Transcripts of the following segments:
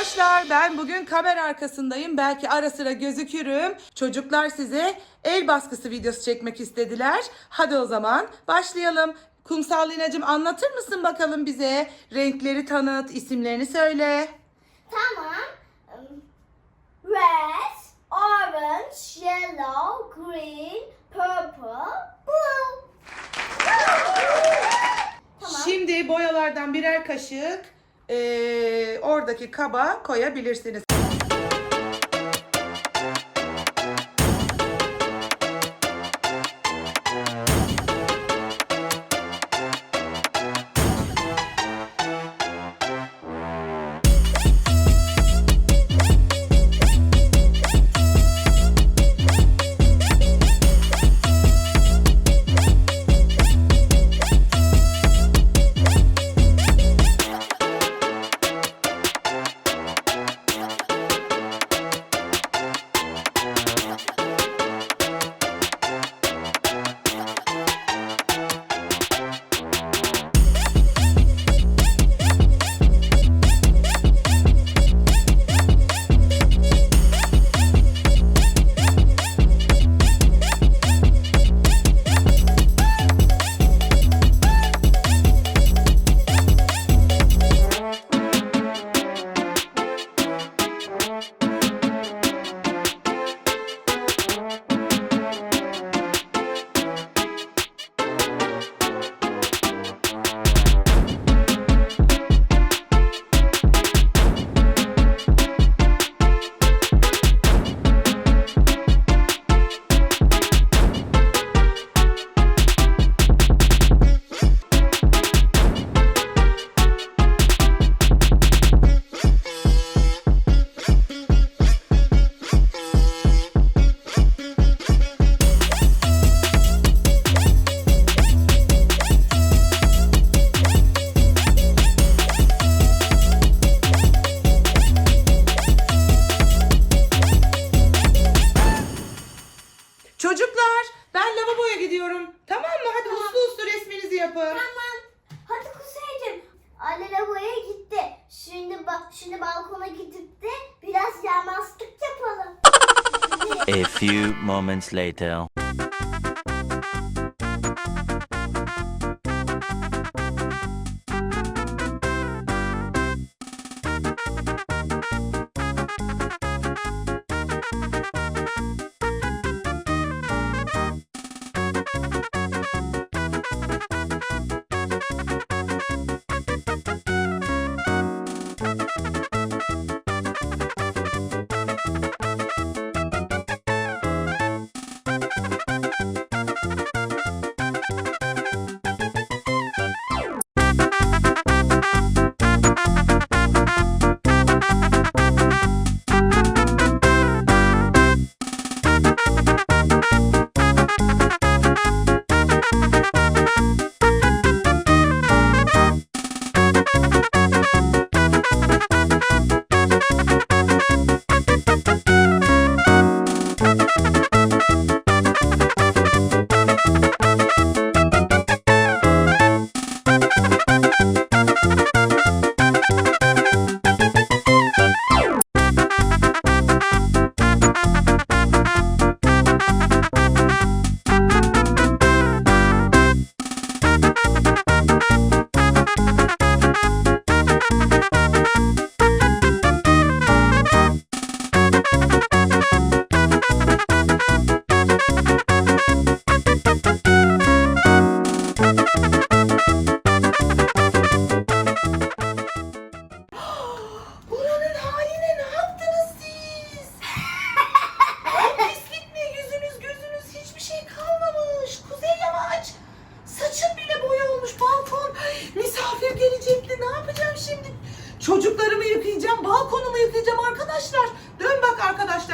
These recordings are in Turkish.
arkadaşlar ben bugün kamera arkasındayım. Belki ara sıra gözükürüm. Çocuklar size el baskısı videosu çekmek istediler. Hadi o zaman başlayalım. Kumsal İnacım anlatır mısın bakalım bize? Renkleri tanıt, isimlerini söyle. Tamam. Boyalardan birer kaşık eee, oradaki kaba koyabilirsiniz. Şimdi balkona gidip de biraz yamastık yapalım. A few moments later.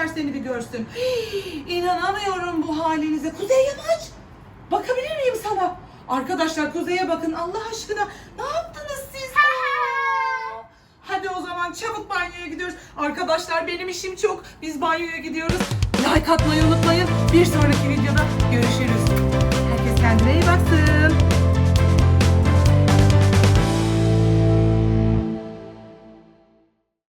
Arkadaşlar seni bir görsün. Hii, İnanamıyorum bu halinize. Kuzey Yamaç. Bakabilir miyim sana? Arkadaşlar kuzeye bakın Allah aşkına. Ne yaptınız siz? Hadi o zaman çabuk banyoya gidiyoruz. Arkadaşlar benim işim çok. Biz banyoya gidiyoruz. Like atmayı unutmayın. Bir sonraki videoda görüşürüz. Herkes kendine iyi baksın.